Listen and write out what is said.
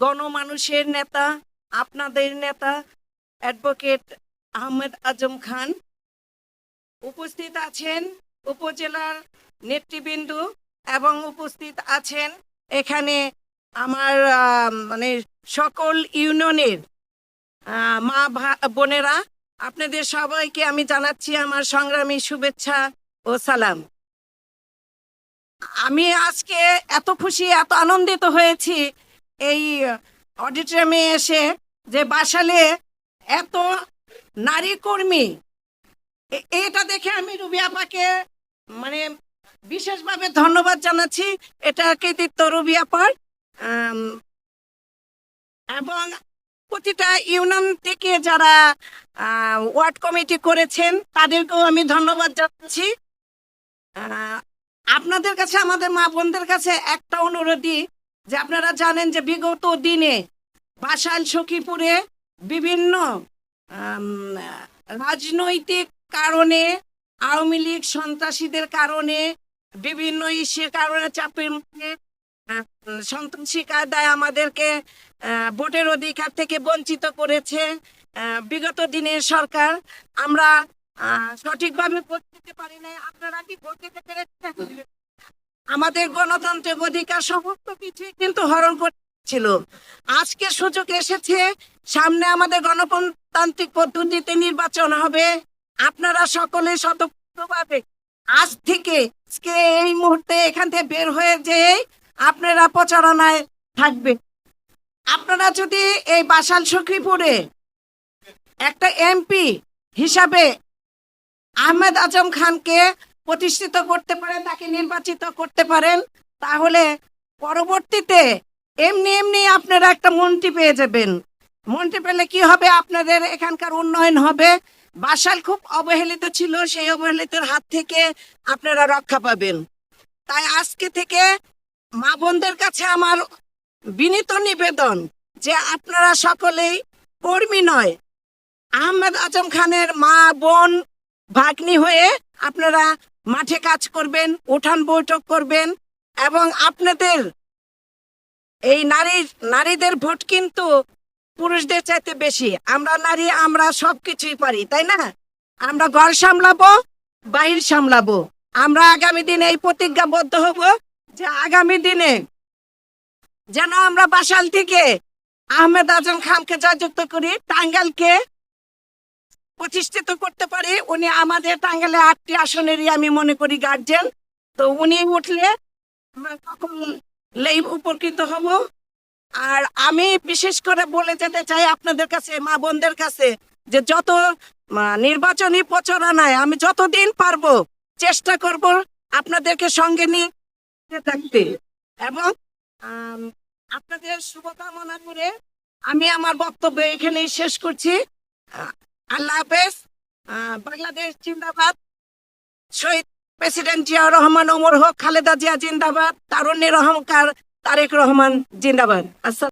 গণমানুষের নেতা, আপনাদের নেতা, অ্যাডভোকেট আহমেদ আজম খান উপস্থিত আছেন উপজেলার নেতৃবৃন্দ এবং উপস্থিত আছেন এখানে আমার মানে সকল ইউনিয়নের মা বোনেরা। আপনাদের সবাইকে আমি জানাচ্ছি আমার সংগ্রামী শুভেচ্ছা ও সালাম। আমি আজকে এত খুশি, এত আনন্দিত হয়েছি এই অডিটোরিয়ামে এসে যে বাসালে এত নারী কর্মী এটা দেখে আমি রুবি আপাকে মানে বিশেষভাবে ধন্যবাদ জানাচ্ছি। এটা কৃতিত্ব রুবি আপার। এবং প্রতিটা ইউনিয়ন থেকে যারা ওয়ার্ড কমিটি করেছেন, তাদেরকেও আমি ধন্যবাদ জানাচ্ছি। আপনাদের কাছে, আমাদের মা বোনদের কাছে একটা অনুরোধই যে আপনারা জানেন যে বিগত দিনে বাসাইল সখীপুরে বিভিন্ন রাজনৈতিক কারণে, আওয়ামী লীগ সন্ত্রাসীদের কারণে, বিভিন্ন ইস্যুর কারণে চাপের মুখে সন্ত্রাসী কায়দায় আমাদেরকে ভোটের অধিকার থেকে বঞ্চিত করেছে বিগত দিনের সরকার। আমরা সঠিকভাবে ভোট দিতে পারি নাই। আপনারা কি ভোট দিতে পেরেছেন? আমাদের গণতান্ত্রিক অধিকার সমস্ত কিছুই কিন্তু হরণ করেছিল আজকে সুযোগ এসেছে, সামনে আমাদের গণতান্ত্রিক পদ্ধতিতে নির্বাচন হবে। আপনারা সকলে স্বতঃস্ফূর্তভাবে আজ থেকে এই মুহূর্তে এখান থেকে বের হয়ে যে আপনারা প্রচারণায় থাকবে আপনারা যদি এই বাসাল সখীপুরে একটা এমপি হিসাবে আহমেদ আজম খানকে প্রতিষ্ঠিত করতে পারেন, তাকে নির্বাচিত করতে পারেন, তাহলে পরবর্তীতে এমনি এমনি আপনারা একটা মন্ত্রী পেয়ে যাবেন। মন্ত্রী পেলে কি হবে? আপনাদের এখানকার উন্নয়ন হবে। বাসাল খুব অবহেলিত ছিল, সেই অবহেলিতের হাত থেকে আপনারা রক্ষা পাবেন। তাই আজকে থেকে মা বোনদের কাছে আমার বিনীত নিবেদন যে আপনারা সকলেই কর্মী নয়, আহমেদ আজম খানের মা, বোন, ভাগ্নি হয়ে আপনারা মাঠে কাজ করবেন, উঠান বৈঠক করবেন এবং আপনাদের এই নারীর নারীদের ভোট কিন্তু পুরুষদের চাইতে বেশি। আমরা নারী, আমরা সবকিছুই পারি, তাই না? আমরা ঘর সামলাবো, বাহির সামলাবো। আমরা আগামী দিনে এই প্রতিজ্ঞাবদ্ধ হব যে আগামী দিনে যেন আমরা বাসাল থেকে আহমেদ আজম খানকে জয়যুক্ত করি টাঙ্গালকে প্রতিষ্ঠিত করতে পারি, উনি আমাদের টাঙ্গালে আটটি আসনেরই আমি মনে করি গার্জেন তো উনি উঠলে সকলেই উপকৃত হব। আর আমি বিশেষ করে বলে যেতে চাই আপনাদের কাছে, মা বোনদের কাছে, যে যত নির্বাচনী প্রচারণায় আমি যতদিন পারব চেষ্টা করব আপনাদেরকে সঙ্গে নিয়ে থাকতে। এবং আপনাদের শুভকামনা করে আমি আমার বক্তব্য এখানেই শেষ করছি। আল্লাহ হাফেজ। বাংলাদেশ জিন্দাবাদ। শহীদ প্রেসিডেন্ট জিয়া রহমান, ওমর হক খালেদা জিয়া জিন্দাবাদ। তারুণ্যের অহংকার তারেক রহমান জিন্দাবাদ। আসসালাম